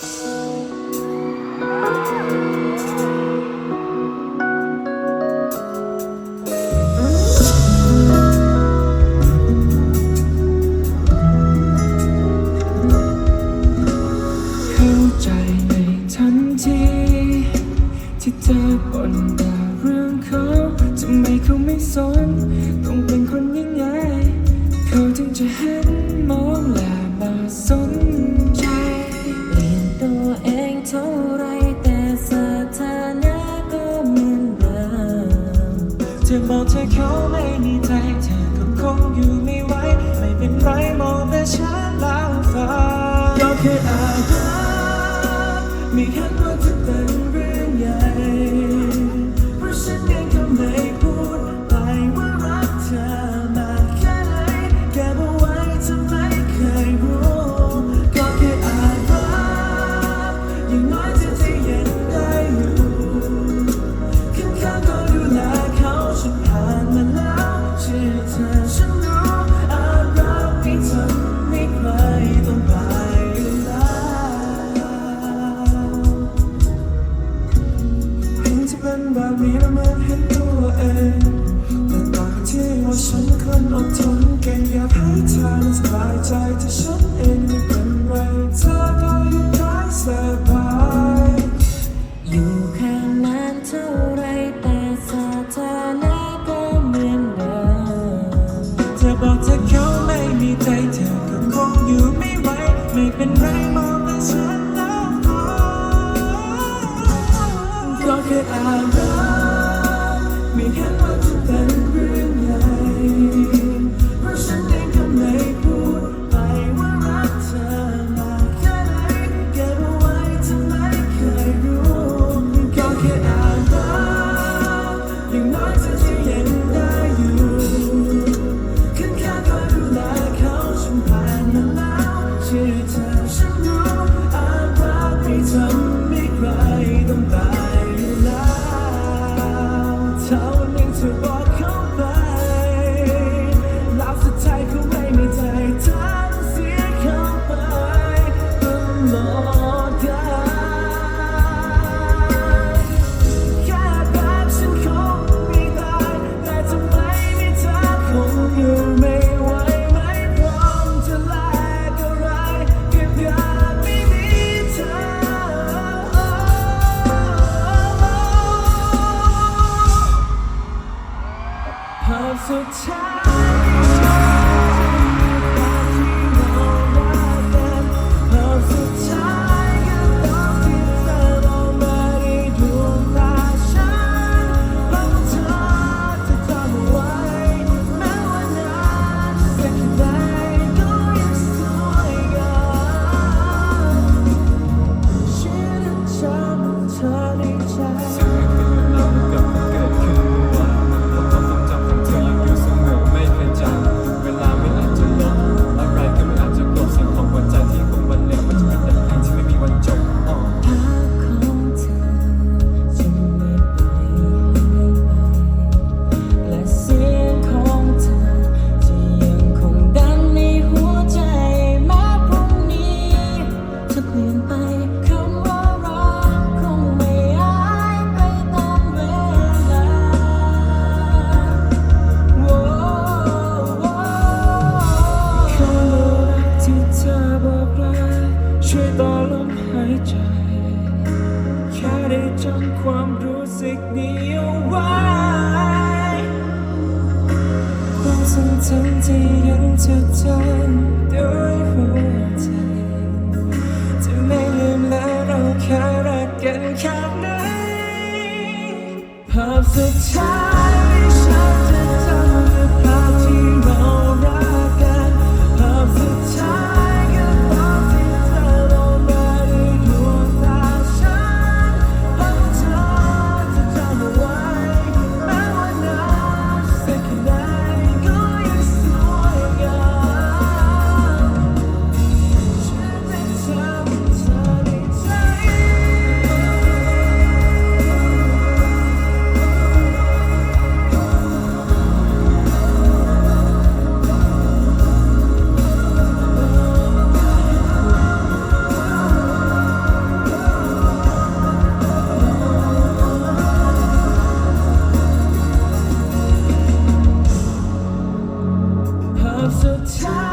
ที่เธอบ่นแต่เรื่องเขาทำไมเขาไม่สน take cure many times. ใจที่ฉันเองไม่เป็นไรเธอก็ยังได้สบายอยู่ข้านานเท่าไรแต่สถานะก็เหมือนเดิมเธอบอกเธอเขาไม่มีใจ แค่แบบฉันคงไม่ตายแต่ทำไมไม่เธอคงอยู่ไม่ไหวไม่พร้อมจะลกอะไรกัอยากไม่มีเธอ ภาสุดท้าย คำว่ารักคงไม่หายไปตามเวลาคำรักที่เธอบอกลาช่วยต่อลมหายใจ แค่ได้จำความรู้สึกนี้เอาไว้ความทรงจำที่ยังจดจำด้วยหัวใจ จากไหนภาพสุดท้าย ทสุดท้าย